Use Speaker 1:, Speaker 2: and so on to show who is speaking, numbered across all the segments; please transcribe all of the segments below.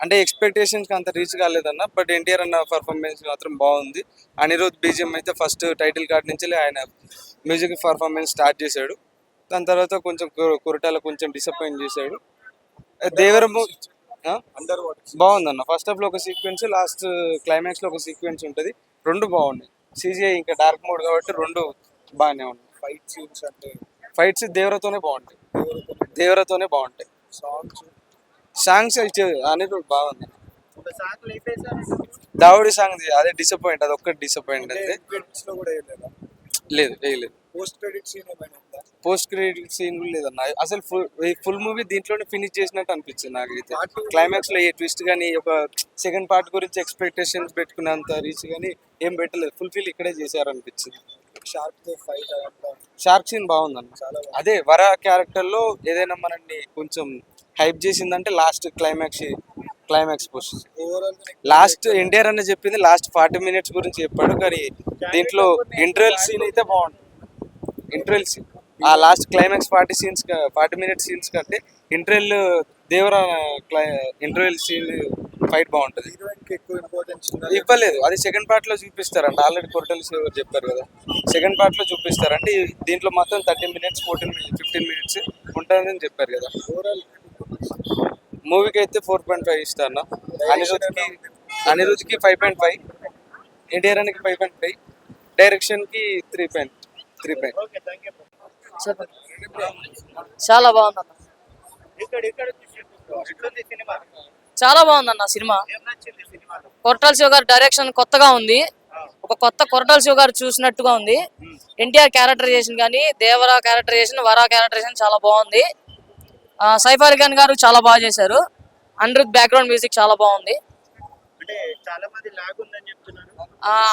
Speaker 1: అంటే ఎక్స్పెక్టేషన్స్ అంత reach కాలేదన్న but NTR అన్న పర్ఫార్మెన్స్ మాత్రం బాగుంది. అనిరుద్ బీజిఎం అయితే ఫస్ట్ టైటిల్ కార్డ్ నుంచి ఆయన మ్యూజిక్ పర్ఫార్మెన్స్ స్టార్ట్ చేశాడు. దాని తర్వాత కొంచెం కురటాల కొంచెం డిసప్పాయింట్ చేశాడు. దేవరము? బాగుందన్న. ఫస్ట్ హాఫ్లో ఒక సీక్వెన్స్ లాస్ట్ క్లైమాక్స్లో ఒక సీక్వెన్స్ ఉంటుంది. రెండు బాగున్నాయి. సీజీఐ ఇంకా డార్క్ మోడ్ కాబట్టి రెండు బాగానే ఉన్నాయి.
Speaker 2: ఫైట్ సీన్స్ అంటే?
Speaker 1: ఫైట్స్ దేవరతోనే బాగుంటాయి. దేవరతోనే బాగుంటాయి.
Speaker 2: సాంగ్స్.
Speaker 1: సాంగ్స్ అనిరుద్ బాగుంది. దావుడి సాంగ్ అదే డిసప్పాయింట్ అది ఒక్కటి డిసప్పాయింట్ అయితే లేదు వేయలేదు
Speaker 2: post credit scene
Speaker 1: post credit scene లేదన్న. అసలు ఫుల్ ఫుల్ మూవీ దీంట్లోనే ఫినిష్ చేసినట్టు అనిపించింది నాకైతే. క్లైమాక్స్లో ఏ ట్విస్ట్ కానీ ఒక సెకండ్ పార్ట్ గురించి ఎక్స్పెక్టేషన్స్ పెట్టుకున్నంత రీచ్ కానీ ఏం పెట్టలేదు. ఫుల్ఫిల్ ఇక్కడే చేశారు అనిపించింది
Speaker 2: షార్క్
Speaker 1: సీన్ బాగుందన్న. అదే వర క్యారెక్టర్లో ఏదైనా మనల్ని కొంచెం హైప్ చేసిందంటే last climax climax post last NTR అని చెప్పింది లాస్ట్ ఫార్టీ మినిట్స్ గురించి చెప్పాడు. కానీ దీంట్లో ఇంటర్వెల్ సీన్ అయితే బాగుంటుంది ఇంటర్వెల్ సీన్ ఆ last climax forty scenes forty minutes scenes కంటే interval Devara interval scene fight బాగుంటుంది. ఇవ్వలేదు. అది సెకండ్ పార్ట్లో చూపిస్తారంట. ఆల్రెడీ కొరటల్ సేవర్ చెప్పారు కదా. సెకండ్ పార్ట్లో చూపిస్తారంటే. దీంట్లో మాత్రం thirty minutes fourteen fifteen minutes ఉంటుందని చెప్పారు కదా. మూవీకి అయితే ఫోర్ పాయింట్ ఫైవ్ ఇస్తాను. అనిరుద్కి అనిరుద్కి ఫైవ్ పాయింట్ ఫైవ్ ఎన్టీఆర్ అనికి ఫైవ్ పాయింట్ ఫైవ్ డైరెక్షన్కి త్రీ పాయింట్ త్రీ పాయింట్
Speaker 3: చెప్పండి చాలా బాగుందన్న
Speaker 2: సినిమా
Speaker 3: చాలా బాగుందన్న సినిమా. కొరటాల శివ గారి డైరెక్షన్ కొత్తగా ఉంది. ఒక కొత్త కొరటాల శివ గారు చూసినట్టుగా ఉంది. ఎన్టీఆర్ క్యారెక్టరైజేషన్ కానీ దేవరా క్యారెక్టరైజేషన్ వరా క్యారెక్టరైజేషన్ చాలా బాగుంది. సైఫ్ అలీ ఖాన్ గారు చాలా బాగా చేశారు. అనిరుద్ బ్యాక్గ్రౌండ్ మ్యూజిక్ చాలా బాగుంది.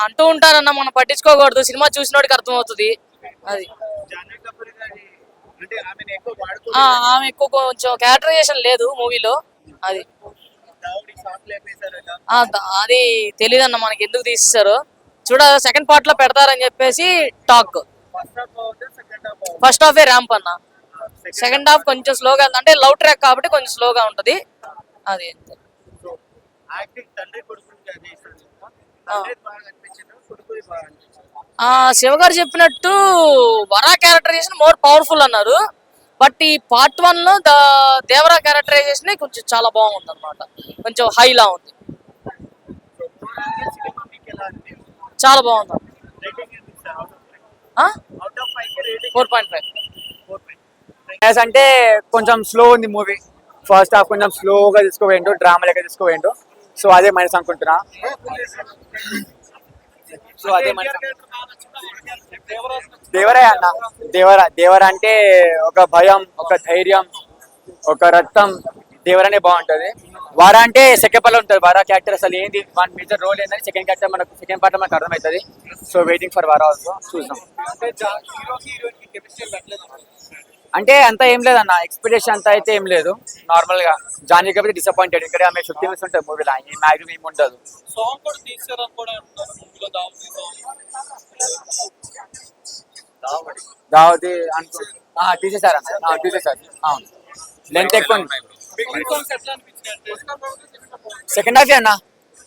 Speaker 2: అంటూ
Speaker 3: ఉంటారన్న మనం పట్టించుకోకూడదు. సినిమా చూసినోడికి అర్థమవుతుంది. అది. ఆమె ఎక్కువ కొంచెం క్యారెక్టరైజేషన్ లేదు మూవీలో అది. అది తెలియదన్న మనకి ఎందుకు తీసేశారు. చూడ సెకండ్ పార్ట్లో పెడతారని చెప్పేసి talk.
Speaker 2: First half half
Speaker 3: ramp అన్న. సెకండ్ హాఫ్ కొంచెం స్లోగా అంటే లవ్ ట్రాక్ కాబట్టి కొంచెం స్లోగా ఉంటది. అది
Speaker 2: తండ్రి
Speaker 3: ఆ శివ గారు చెప్పినట్టు వరా క్యారెక్టరైజేషన్ మోర్ పవర్ఫుల్ అన్నారు. బట్ ఈ పార్ట్ వన్లో ద దేవరా క్యారెక్టరైజేషన్ కొంచెం చాలా బాగుంది అనమాట కొంచెం హైలా ఉంది. చాలా బాగుంది.
Speaker 2: Out of
Speaker 3: four point five.
Speaker 4: అంటే కొంచెం స్లో ఉంది మూవీ ఫస్ట్ హాఫ్ కొంచెం స్లోగా తీసుకోవేంటో డ్రామా లెక్క తీసుకోవేంటో సో అదే మైనస్ అనుకుంటున్నా. సో అదే మైనస్ దేవరా అన్న దేవరా దేవర అంటే ఒక భయం ఒక ధైర్యం ఒక రక్తం దేవరనే బాగుంటది. వారా అంటే సెకండ్ పార్ట్ ఉంటుంది. వారా క్యారెక్టర్ అసలు ఏంది? వన్ మేజర్ రోల్ ఏందని సెకండ్ క్యారెక్టర్ మనకు సెకండ్ పార్ట్ మనకు అర్థమవుతుంది. So waiting for Vara also చూద్దాం. అంటే అంత ఏం లేదన్న ఎక్స్పెక్టేషన్ అంత అయితే ఏం లేదు. నార్మల్గా జానీ కాబట్టి డిసప్పాయింటెడ్ ఇక్కడ ఆమె ఫిఫ్టీ మినిట్స్ ఉంటుంది మూవీలో ఈ మ్యాక్సిమం ఏమి ఉండదు. దావతి అనుకో తీసేశారు అవును. లెంత్ ఎక్కువ సెకండ్ హాఫ్ అన్న.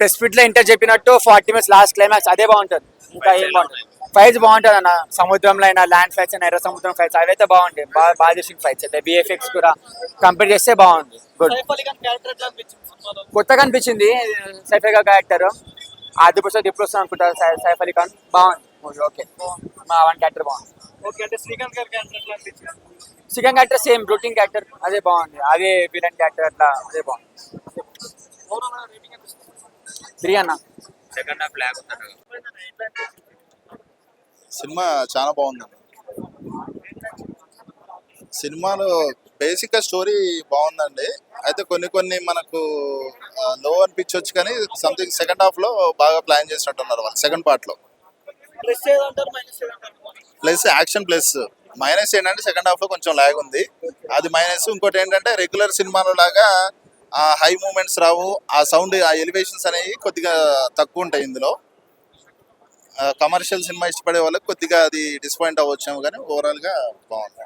Speaker 4: ప్రెస్ ఫిట్లో ఇంటర్ చెప్పినట్టు ఫార్టీ మినిట్స్ లాస్ట్ క్లైమాక్స్ అదే బాగుంటుంది. ఇంకా ఏం బాగుంటుంది? ఫైట్స్ బాగుంటుంది అన్న. సముద్రంలో అయినా ల్యాండ్ ఫైట్స్ అయినా ఎర్ర సముద్రం ఫైట్స్ అవైతే బాగుంటాయి. బాగా బాగా చేసిన ఫైట్స్ అయితే. బిఎఫ్ఎక్స్ కూడా కంపేర్ చేస్తే బాగుంది. గుడ్
Speaker 5: అలీ క్యారెక్టర్
Speaker 4: కొత్తగా అనిపించింది. సైఫ్ క్యారెక్టర్ ఆది పురుషుడు ఇప్పుడు వస్తుంది అనుకుంటారు సై- సైఫ్ అలీ ఖాన్ బాగుంది. మూవీ ఓకే మా వన్ క్యారెక్టర్ బాగుంది.
Speaker 5: ఓకే అంటే Srikanth character
Speaker 4: second character same routing character అదే బాగుంది. అదే విలన్ క్యారెక్టర్ అట్లా అదే బాగుంది.
Speaker 5: ఓవరాల్ రేటింగ్ ఎంత ఇస్తారు?
Speaker 6: సినిమా చాలా బాగుందండి. సినిమాలో బేసిక్గా స్టోరీ బాగుందండి. అయితే కొన్ని కొన్ని మనకు లో అనిపించవచ్చు కానీ సంథింగ్ సెకండ్ హాఫ్లో బాగా ప్లాన్ చేసినట్టున్నారు వాళ్ళు సెకండ్ పార్ట్లో
Speaker 5: ప్లస్
Speaker 6: యాక్షన్ ప్లస్ మైనస్ ఏంటంటే సెకండ్ హాఫ్లో కొంచెం లాగ్ ఉంది. అది మైనస్ ఇంకోటి ఏంటంటే రెగ్యులర్ సినిమాలో లాగా ఆ హై మూమెంట్స్ రావు ఆ సౌండ్ ఆ ఎలివేషన్స్ అనేవి కొద్దిగా తక్కువ ఉంటాయి ఇందులో. కమర్షియల్ సినిమా ఇష్టపడే వాళ్ళకి కొద్దిగా అది డిసప్పాయింట్ అవ్వచ్చేమో కానీ ఓవరాల్గా బాగుంది.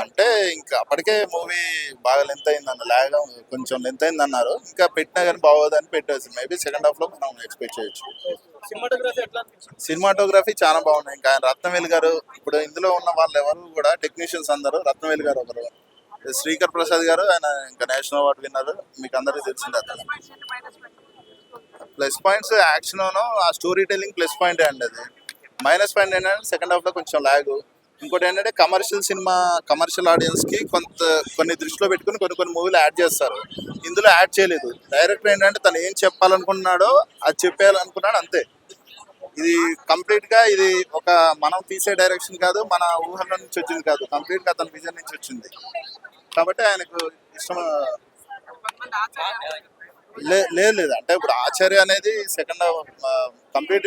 Speaker 5: అంటే
Speaker 6: ఇంకా అప్పటికే మూవీ బాగా లెంత్ అయింది అన్న లాగ్ కొంచెం లెంత్ అయింది అన్నారు. ఇంకా పెట్టినా కానీ బాగోదని పెట్టేసి మేబీ సెకండ్ హాఫ్లో మనం ఎక్స్పెక్ట్ చేయొచ్చు.
Speaker 5: సినిమాటోగ్రఫీ
Speaker 6: చాలా బాగుంది. ఇంకా ఆయన రత్నవేలు గారు ఇప్పుడు ఇందులో ఉన్న వాళ్ళు ఎవరు కూడా టెక్నీషియన్స్ అందరూ రత్నవేలు గారు ఒకరు. శ్రీకర్ ప్రసాద్ గారు ఆయన ఇంకా నేషనల్ అవార్డు విన్నారు మీకు అందరికీ తెలిసిందే ప్లస్ పాయింట్స్ యాక్షన్ ఆ స్టోరీ టెల్లింగ్ ప్లస్ పాయింట్ అండి అది. మైనస్ పాయింట్ ఏంటంటే సెకండ్ హాఫ్లో కొంచెం లాగ్. ఇంకోటి ఏంటంటే కమర్షియల్ సినిమా కమర్షియల్ ఆడియన్స్కి కొంత కొన్ని దృష్టిలో పెట్టుకుని కొన్ని కొన్ని మూవీలు యాడ్ చేస్తారు. ఇందులో యాడ్ చేయలేదు. డైరెక్టర్ ఏంటంటే తను ఏం చెప్పాలనుకున్నాడో అది చెప్పేయాలనుకున్నాడు అంతే. ఇది కంప్లీట్గా ఇది ఒక మనం తీసే డైరెక్షన్ కాదు మన ఊహల నుంచి వచ్చింది కాదు. కంప్లీట్గా అతని తన విజన్ నుంచి వచ్చింది. కాబట్టి ఆయనకు ఇష్టం లేదు లేదు. అంటే ఇప్పుడు ఆచార్య అనేది సెకండ్ కంప్లీట్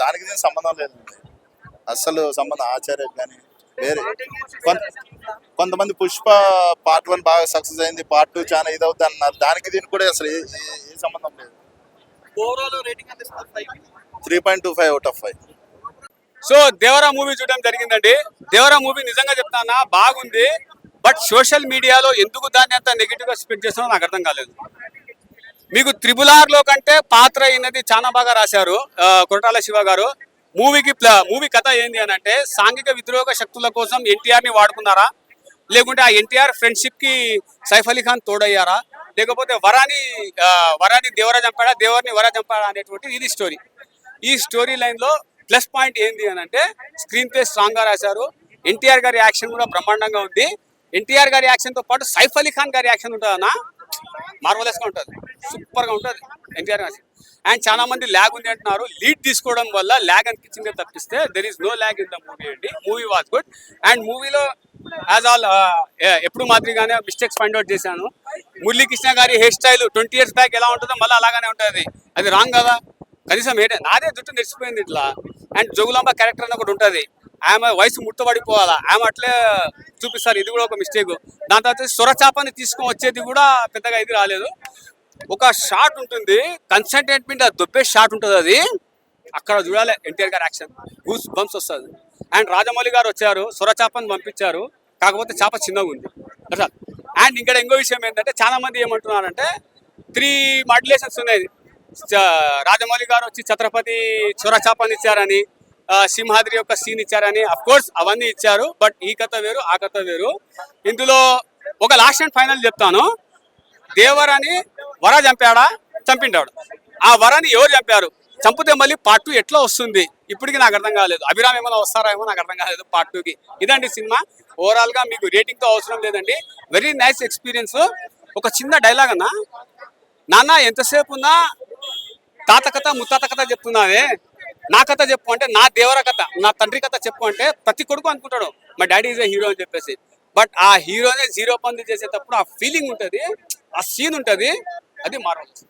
Speaker 6: దానికి దీనికి సంబంధం లేదు. అస్సలు సంబంధం ఆచార్య కానీ వేరే. కొంత- కొంతమంది పుష్ప పార్ట్ వన్ బాగా సక్సెస్ అయింది పార్ట్ టూ చాలా ఇది అవుతుంది అన్నారు. దానికి దీనికి కూడా అసలు ఏ సంబంధం లేదు. Three point two five out of five
Speaker 7: so Devara movie చూడడం జరిగిందండి. దేవరా మూవీ నిజంగా చెప్తానా బాగుంది. బట్ సోషల్ మీడియాలో ఎందుకు దాన్ని అంత నెగిటివ్గా స్ప్రెడ్ చేస్తున్నారో నాకు అర్థం కాలేదు. మీకు త్రిబుల్ ఆర్లో కంటే పాత్ర అయినది చాలా బాగా రాశారు కొరటాల శివ గారు. మూవీకి మూవీ కథ ఏంది అని అంటే సాంఘిక విద్రోహ శక్తుల కోసం ఎన్టీఆర్ని వాడుకున్నారా? లేకుంటే ఆ ఎన్టీఆర్ ఫ్రెండ్షిప్కి సైఫ్ అలీ ఖాన్ తోడయ్యారా? లేకపోతే వరాని వరాని దేవరా చంపాడా దేవరిని వరా చంపాడా అనేటువంటి ఇది స్టోరీ. ఈ స్టోరీ లైన్లో ప్లస్ పాయింట్ ఏంది అని అంటే స్క్రీన్ ప్లే స్ట్రాంగ్గా రాశారు. ఎన్టీఆర్ గారి యాక్షన్ కూడా బ్రహ్మాండంగా ఉంది. ఎన్టీఆర్ గారి యాక్షన్తో పాటు సైఫ్ అలీ ఖాన్ గారి యాక్షన్ ఉంటుందన్నా మార్వలెస్గా ఉంటుంది. సూపర్గా ఉంటుంది. ఎన్టీఆర్ గారి అండ్ చాలా మంది ల్యాగ్ ఉంది అంటున్నారు. లీడ్ తీసుకోవడం వల్ల ల్యాగ్ అనిపించింది తప్పిస్తే there is no lag in the movie అండి. మూవీ వాజ్ గుడ్ అండ్ మూవీలో యాజ్ ఆల్ ఎప్పుడు మాదిరిగానే మిస్టేక్స్ ఫైండ్ అవుట్ చేశాను. మురళీకృష్ణ గారి hair style twenty years back ఎలా ఉంటుందో మళ్ళీ అలాగానే ఉంటుంది. అది రాంగ్ కదా? కనీసం ఏంటంటే నాదే జుట్టు నిలిచిపోయింది ఇట్లా. అండ్ జోగులాంబ క్యారెక్టర్ అని ఒకటి ఉంటుంది. ఆమె వయసు ముట్టబడిపోవాలా? ఆమె అట్లే చూపిస్తారు. ఇది కూడా ఒక మిస్టేక్ దాని తర్వాత సొరచాపని తీసుకొని వచ్చేది కూడా పెద్దగా ఇది రాలేదు. ఒక షాట్ ఉంటుంది. కన్సల్టెంట్ మీద దొబ్బే షాట్ ఉంటుంది అది. అక్కడ చూడాలి ఎన్టీఆర్ గారి యాక్షన్ గూస్ బంప్స్ వస్తుంది. అండ్ రాజమౌళి గారు వచ్చారు. సొరచాపని పంపించారు. కాకపోతే చేప చిన్నగా ఉంది. అసలు అండ్ ఇక్కడ ఇంకో విషయం ఏంటంటే చాలా మంది ఏమంటున్నారంటే త్రీ మాడ్యులేషన్స్ ఉన్నాయి. రాజమౌళి గారు వచ్చి ఛత్రపతి చొరచాపని ఇచ్చారని సింహాద్రి యొక్క సీన్ ఇచ్చారని అఫ్ కోర్స్ అవన్నీ ఇచ్చారు బట్ ఈ కథ వేరు ఆ కథ వేరు. ఇందులో ఒక లాస్ట్ అండ్ ఫైనల్ చెప్తాను. దేవరాని వర చంపాడా? చంపిండాడు. ఆ వరాన్ని ఎవరు చంపారు? చంపితే మళ్ళీ పార్ట్ టూ ఎట్లా వస్తుంది? ఇప్పటికి నాకు అర్థం కాలేదు. అభిరామ్ ఏమైనా వస్తారా ఏమో నాకు అర్థం కాలేదు పార్ట్ టూకి ఇదండి సినిమా. ఓవరాల్గా మీకు రేటింగ్తో అవసరం లేదండి. వెరీ నైస్ ఎక్స్పీరియన్స్ ఒక చిన్న డైలాగ్ అన్న. నాన్న ఎంతసేపు ఉన్నా? తాత కథ ముత్తాత కథ చెప్తున్నావే. నా కథ చెప్పు అంటే నా దేవర కథ నా తండ్రి కథ చెప్పు అంటే ప్రతి కొడుకు అనుకుంటాడు మా డాడీ ఈజ్ ఏ హీరో అని చెప్పేసి. బట్ ఆ హీరోనే జీరో పంది చేసేటప్పుడు ఆ ఫీలింగ్ ఉంటుంది ఆ సీన్ ఉంటుంది అది మారవచ్చు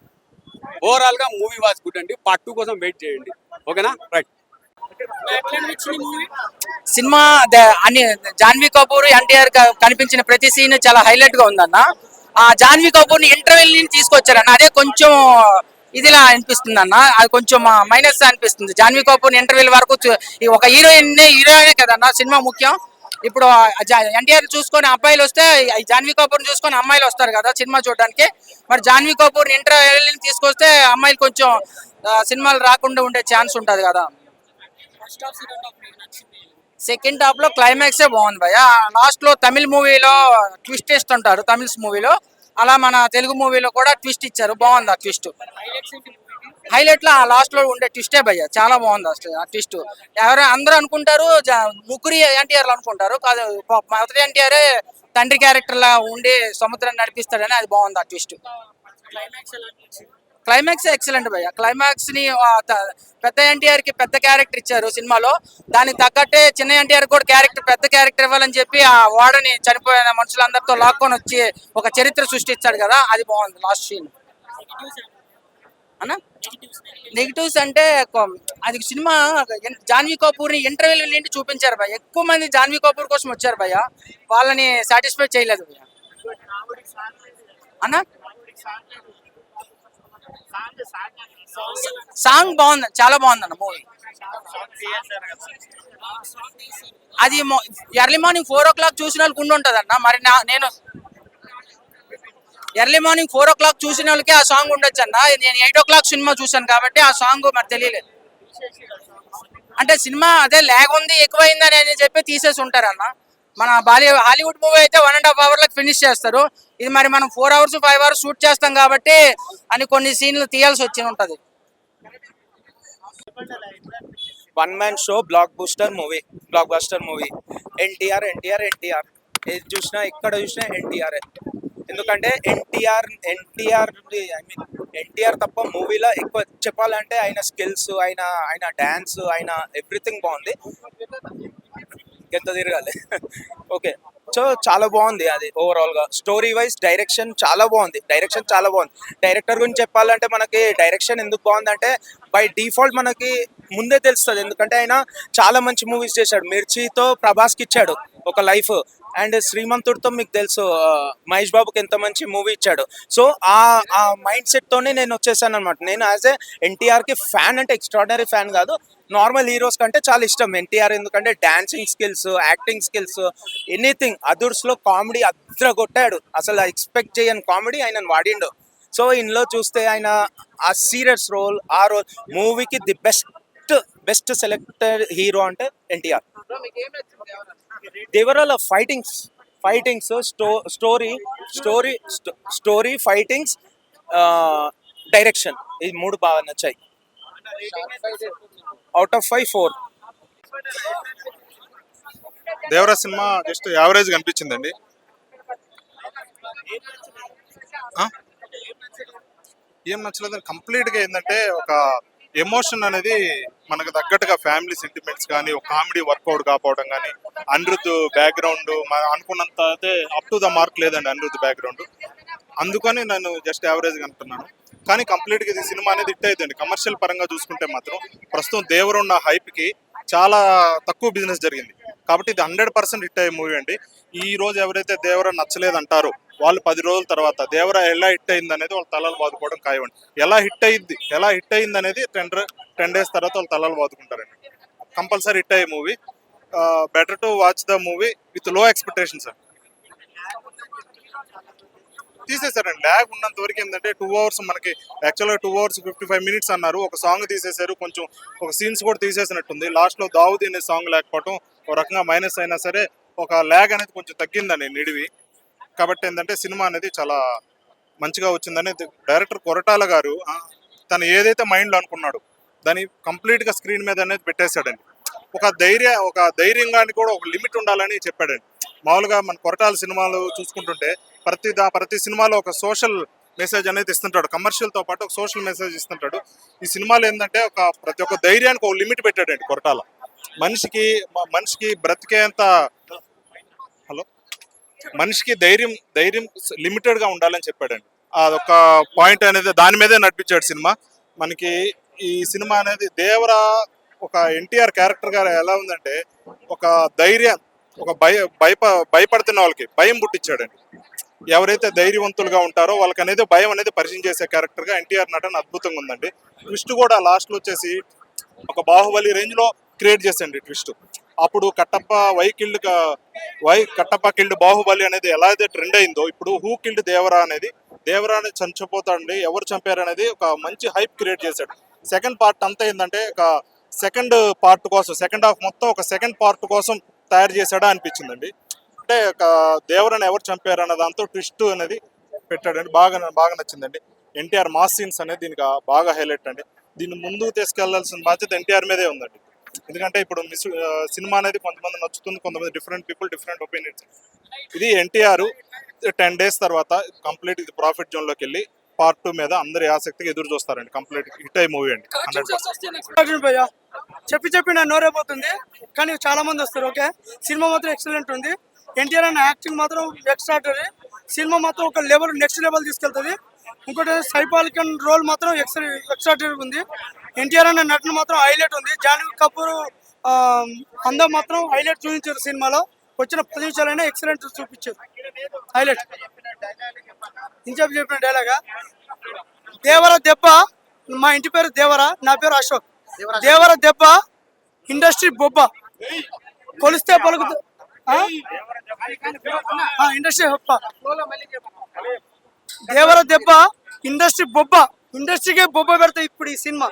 Speaker 7: ఓవరాల్గా మూవీ వాచ్ గుడ్ అండి. పార్ట్ టూ కోసం వెయిట్ చేయండి. ఓకేనా? రైట్
Speaker 8: సినిమా అన్ని జాన్వీ కపూర్ ఎన్టీఆర్ కనిపించిన ప్రతి సీన్ చాలా హైలైట్గా ఉందన్న. ఆ జాన్వీ కపూర్ని ఇంటర్వెల్ని తీసుకొచ్చారన్న. అదే కొంచెం ఇదిలా అనిపిస్తుంది అన్న అది కొంచెం మైనస్ అనిపిస్తుంది. జాన్వీ కపూర్ ఇంటర్వెల్ వరకు ఒక హీరోయిన్ హీరోయినే కదన్న సినిమా ముఖ్యం. ఇప్పుడు ఎన్టీఆర్ చూసుకొని అబ్బాయిలు వస్తే జాన్వీ కపూర్ చూసుకొని అమ్మాయిలు వస్తారు కదా సినిమా చూడడానికి. మరి జాన్వీ కపూర్ ఇంటర్వెల్ని తీసుకొస్తే అమ్మాయిలు కొంచెం సినిమాలు రాకుండా ఉండే ఛాన్స్ ఉంటది కదా. సెకండ్ హాఫ్లో క్లైమాక్స్ బాగుంది భయ లాస్ట్లో తమిళ మూవీలో ట్విస్ట్ ఇస్తుంటారు తమిళ్ మూవీలో అలా మన తెలుగు మూవీలో కూడా ట్విస్ట్ ఇచ్చారు. బాగుంది ఆ ట్విస్ట్. హైలైట్లో ఆ లాస్ట్లో ఉండే ట్విస్టే భయ్య చాలా బాగుంది అసలు ఆ ట్విస్ట్. ఎవరు అందరూ అనుకుంటారు జ- ముగ్గురి ఎన్టీఆర్ అనుకుంటారు కాదు మొదటి ఎన్టీఆర్ తండ్రి క్యారెక్టర్ లా ఉండి సముద్రాన్ని నడిపిస్తాడని అది బాగుంది ఆ ట్విస్ట్. క్లైమాక్స్ ఎక్సలెంట్ భయ్య. క్లైమాక్స్ని పెద్ద ఎన్టీఆర్కి పెద్ద క్యారెక్టర్ ఇచ్చారు సినిమాలో. దానికి తగ్గట్టే చిన్న ఎన్టీఆర్ కూడా క్యారెక్టర్ పెద్ద క్యారెక్టర్ ఇవ్వాలని చెప్పి ఆ వాడని చనిపోయిన మనుషులందరితో లాక్కొని వచ్చి ఒక చరిత్ర సృష్టించాడు కదా అది బాగుంది లాస్ట్ సీన్. అన్నా? నెగిటివ్స్ అంటే అది సినిమా జాన్వీ కపూర్ని ఇంటర్వ్యూలు ఇంటర్వ్యూల నుండి చూపించారు భయ్య. ఎక్కువ మంది జాన్వీ కపూర్ కోసం వచ్చారు భయ్య. వాళ్ళని సాటిస్ఫై చేయలేదు భయ్య. అన్నా?
Speaker 2: సాంగ్
Speaker 8: బాగుంది చాలా బాగుంది అన్న మూవీ. అది early morning four o'clock చూసిన వాళ్ళకి ఉండి ఉంటుంది అన్న మరి నా నేను early morning four o'clock చూసిన వాళ్ళకి ఆ సాంగ్ ఉండొచ్చు అన్న నేను ఎయిట్ ఓ క్లాక్ సినిమా చూసాను కాబట్టి ఆ సాంగ్ మరి తెలియలేదు. అంటే సినిమా అదే ల్యాగ్ ఉంది ఎక్కువైందని అని చెప్పి తీసేసి ఉంటారు అన్న మన బాలీ హాలీవుడ్ మూవీ అయితే వన్ అండ్ హాఫ్ అవర్లకు ఫినిష్ చేస్తారు. ఇది మరి మనం four hours five hours shoot చేస్తాం కాబట్టి అని కొన్ని సీన్లు తీయాల్సి వచ్చి ఉంటుంది.
Speaker 9: One man show block booster movie block buster movie NTR NTR NTR ఏది చూసినా ఎక్కడ చూసినా ఎన్టీఆర్ ఎందుకంటే ఎన్టీఆర్ ఎన్టీఆర్ ఐ మీన్ ఎన్టీఆర్ తప్ప మూవీలో ఎక్కువ చెప్పాలంటే ఆయన స్కిల్స్ ఆయన ఆయన డ్యాన్స్ ఆయన ఎవ్రీథింగ్ బాగుంది. ఎంత తిరగాలి. ఓకే సో చాలా బాగుంది అది ఓవరాల్గా. స్టోరీ వైజ్ డైరెక్షన్ చాలా బాగుంది. డైరెక్షన్ చాలా బాగుంది. డైరెక్టర్ గురించి చెప్పాలంటే మనకి డైరెక్షన్ ఎందుకు బాగుందంటే బై డిఫాల్ట్ మనకి ముందే తెలుస్తుంది. ఎందుకంటే ఆయన చాలా మంచి మూవీస్ చేశాడు. మిర్చితో ప్రభాస్కి ఇచ్చాడు ఒక లైఫ్ అండ్ శ్రీమంతుడితో మీకు తెలుసు మహేష్ బాబుకి ఎంత మంచి మూవీ ఇచ్చాడు. సో ఆ ఆ మైండ్ సెట్ తోనే నేను వచ్చేసాను అనమాట నేను యాజ్ ఏ ఎన్టీఆర్కి ఫ్యాన్ అంటే ఎక్స్ట్రాడనరీ ఫ్యాన్ కాదు. నార్మల్ హీరోస్ కంటే చాలా ఇష్టం. ఎన్టీఆర్ ఎందుకంటే dancing skills acting skills anything అదుర్స్లో comedy అద్ర కొట్టాడు అసలు ఎక్స్పెక్ట్ చేయని కామెడీ ఆయన వాడిండు. సో ఇందులో చూస్తే ఆయన ఆ సీరియస్ రోల్ ఆ రోల్ మూవీకి the best best selected hero అంటే NTR. దేవరాల fightings fightings sto story story story fightings direction ఈ మూడు బాగా నచ్చాయి. Out of five four
Speaker 10: Devara cinema just average కనిపించిందండి? ఏం నచ్చలేదు? కంప్లీట్గా ఏంటంటే ఒక ఎమోషన్ అనేది మనకు తగ్గట్టుగా ఫ్యామిలీ సెంటిమెంట్స్ కానీ ఒక కామెడీ వర్కౌట్ కాపోవడం కానీ అనిరుద్ధ్ బ్యాక్గ్రౌండ్ అనుకున్నంత అయితే అప్ టు ద మార్క్ లేదండి అనిరుద్ధ్ బ్యాక్గ్రౌండ్ అందుకని నేను జస్ట్ యావరేజ్గా అంటున్నాను. కానీ కంప్లీట్గా ఇది సినిమా అనేది హిట్ అవుతుంది కమర్షియల్ పరంగా చూసుకుంటే మాత్రం ప్రస్తుతం దేవరు ఉన్న చాలా తక్కువ బిజినెస్ జరిగింది. కాబట్టి ఇది హండ్రెడ్ పర్సెంట్ హిట్ అయ్యే మూవీ అండి. ఈ రోజు ఎవరైతే దేవర నచ్చలేదంటారో వాళ్ళు పది రోజుల తర్వాత దేవరా ఎలా హిట్ అయింది అనేది వాళ్ళ తలలు బాదుకోవడం ఖాయమండి ఎలా హిట్ అయింది? ఎలా హిట్ అయింది అనేది టెన్ టెన్ డేస్ తర్వాత వాళ్ళు తలలు బాదుకుంటారండి. కంపల్సరీ హిట్ అయ్యే movie better to watch the movie విత్లో expectation sir తీసేశారండి. ల్యాగ్ ఉన్నంత వరకు ఏంటంటే టూ అవర్స్ మనకి యాక్చువల్గా two hours fifty five minutes అన్నారు. ఒక సాంగ్ తీసేశారు కొంచెం ఒక సీన్స్ కూడా తీసేసినట్టుంది. లాస్ట్లో దావుది అనే సాంగ్ లేకపోవడం ఒక రకంగా మైనస్ అయినా సరే ఒక ల్యాగ్ అనేది కొంచెం తగ్గిందండి నిడివి. కాబట్టి ఏంటంటే సినిమా అనేది చాలా మంచిగా వచ్చిందని డైరెక్టర్ కొరటాల గారు తను ఏదైతే మైండ్లో అనుకున్నాడు దాన్ని కంప్లీట్గా స్క్రీన్ మీద అనేది పెట్టేశాడండి. ఒక ధైర్య ఒక ధైర్యంగాని కూడా ఒక లిమిట్ ఉండాలని చెప్పాడండి. మామూలుగా మన కొరటాల సినిమాలు చూసుకుంటుంటే ప్రతి దా ప్రతి సినిమాలో ఒక సోషల్ మెసేజ్ అనేది ఇస్తుంటాడు. కమర్షియల్తో పాటు ఒక సోషల్ మెసేజ్ ఇస్తుంటాడు. ఈ సినిమాలో ఏంటంటే ఒక ప్రతి ఒక్క ధైర్యానికి ఒక లిమిట్ పెట్టాడండి కొరటాల. మనిషికి మనిషికి బ్రతికేంత మనిషికి ధైర్యం ధైర్యం లిమిటెడ్గా ఉండాలని చెప్పాడండి. అదొక పాయింట్ అనేది దాని మీదే నడిపించాడు సినిమా. మనకి ఈ సినిమా అనేది దేవరా ఒక ఎన్టీఆర్ క్యారెక్టర్ గారు ఎలా ఉందంటే ఒక ధైర్యం ఒక భయ భయప భయపడుతున్న వాళ్ళకి భయం పుట్టించాడండి. ఎవరైతే ధైర్యవంతులుగా ఉంటారో వాళ్ళకి అనేది భయం అనేది పరిచయం చేసే క్యారెక్టర్గా ఎన్టీఆర్ నటన అద్భుతంగా ఉందండి. ట్విస్ట్ కూడా లాస్ట్లో వచ్చేసి ఒక బాహుబలి రేంజ్లో క్రియేట్ చేసండి ట్విస్ట్. అప్పుడు Kattappa why killed why Kattappa killed Baahubali అనేది ఎలా అయితే ట్రెండ్ అయిందో ఇప్పుడు హూ కిల్డ్ దేవరా అనేది దేవరా అనేది చంచిపోతాడండి ఎవరు చంపారు అనేది ఒక మంచి హైప్ క్రియేట్ చేశాడు. సెకండ్ పార్ట్ అంతా ఏంటంటే ఒక సెకండ్ పార్ట్ కోసం సెకండ్ హాఫ్ మొత్తం ఒక సెకండ్ పార్ట్ కోసం తయారు చేశాడా అనిపించిందండి. అంటే ఒక దేవరని ఎవరు చంపారు అన్న దాంతో ట్విస్ట్ అనేది పెట్టాడండి. బాగా బాగా నచ్చిందండి. ఎన్టీఆర్ మాస్ సీన్స్ అనేది దీనికి బాగా హైలైట్ అండి. దీన్ని ముందుకు తీసుకెళ్ళాల్సిన బాధ్యత ఎన్టీఆర్ మీదే ఉందండి. ఎందుకంటే ఇప్పుడు మిస్ సినిమా అనేది కొంతమంది నచ్చుతుంది కొంతమంది డిఫరెంట్ పీపుల్ డిఫరెంట్ ఒపీనియన్స్ ఇది ఎన్టీఆర్ టెన్ డేస్ తర్వాత కంప్లీట్ ఇది ప్రాఫిట్ జోన్లోకి వెళ్ళి పార్ట్ టూ మీద అందరి ఆసక్తిగా ఎదురు చూస్తారండి. కంప్లీట్ హిట్ అయ్యే మూవీ అండి.
Speaker 11: చెప్పి చెప్పి నా నోరైపోతుంది కానీ చాలా మంది వస్తారు ఓకే? సినిమా మాత్రం ఎక్సలెంట్ ఉంది. ఎన్టీఆర్ అన్న యాక్టింగ్ మాత్రం ఎక్స్ట్రాటరీ సినిమా మాత్రం ఒక లెవెల్ నెక్స్ట్ లెవెల్ తీసుకెళ్తుంది. ఇంకోటి సైపాలికన్ రోల్ మాత్రం ఎక్స్ట్రా ఎక్స్ట్రాటరీ ఉంది. ఎన్టీఆర్ అన్న నటన మాత్రం హైలైట్ ఉంది. జాన్వీ కపూర్ అందం మాత్రం హైలైట్ చూపించారు సినిమాలో. వచ్చిన పది నిమిషాలైనా ఎక్సలెంట్ చూపించారు. హైలైట్. ఇంజాబ్ చెప్పిన డైలాగా దేవర దెబ్బ మా ఇంటి పేరు దేవర నా పేరు అశోక్. దేవర దెబ్బ ఇండస్ట్రీ బొబ్బ. కొలిస్తే పలుకుతూ ఇండస్ట్రీ బొబ్బ దేవర దెబ్బ ఇండస్ట్రీ బొబ్బ. ఇండస్ట్రీకే బొబ్బ పెడతాయి ఇప్పుడు ఈ సినిమా.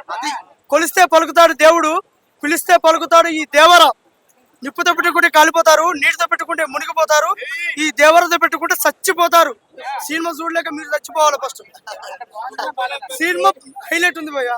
Speaker 11: కొలిస్తే పలుకుతాడు దేవుడు పిలిస్తే పలుకుతాడు ఈ దేవర. నిప్పుతో పెట్టుకుంటే కాలిపోతారు నీటితో పెట్టుకుంటే మునిగిపోతారు ఈ దేవరతో పెట్టుకుంటే చచ్చిపోతారు. సినిమా చూడలేక మీరు చచ్చిపోవాలి ఫస్ట్ సినిమా హైలైట్ ఉంది భయ్య.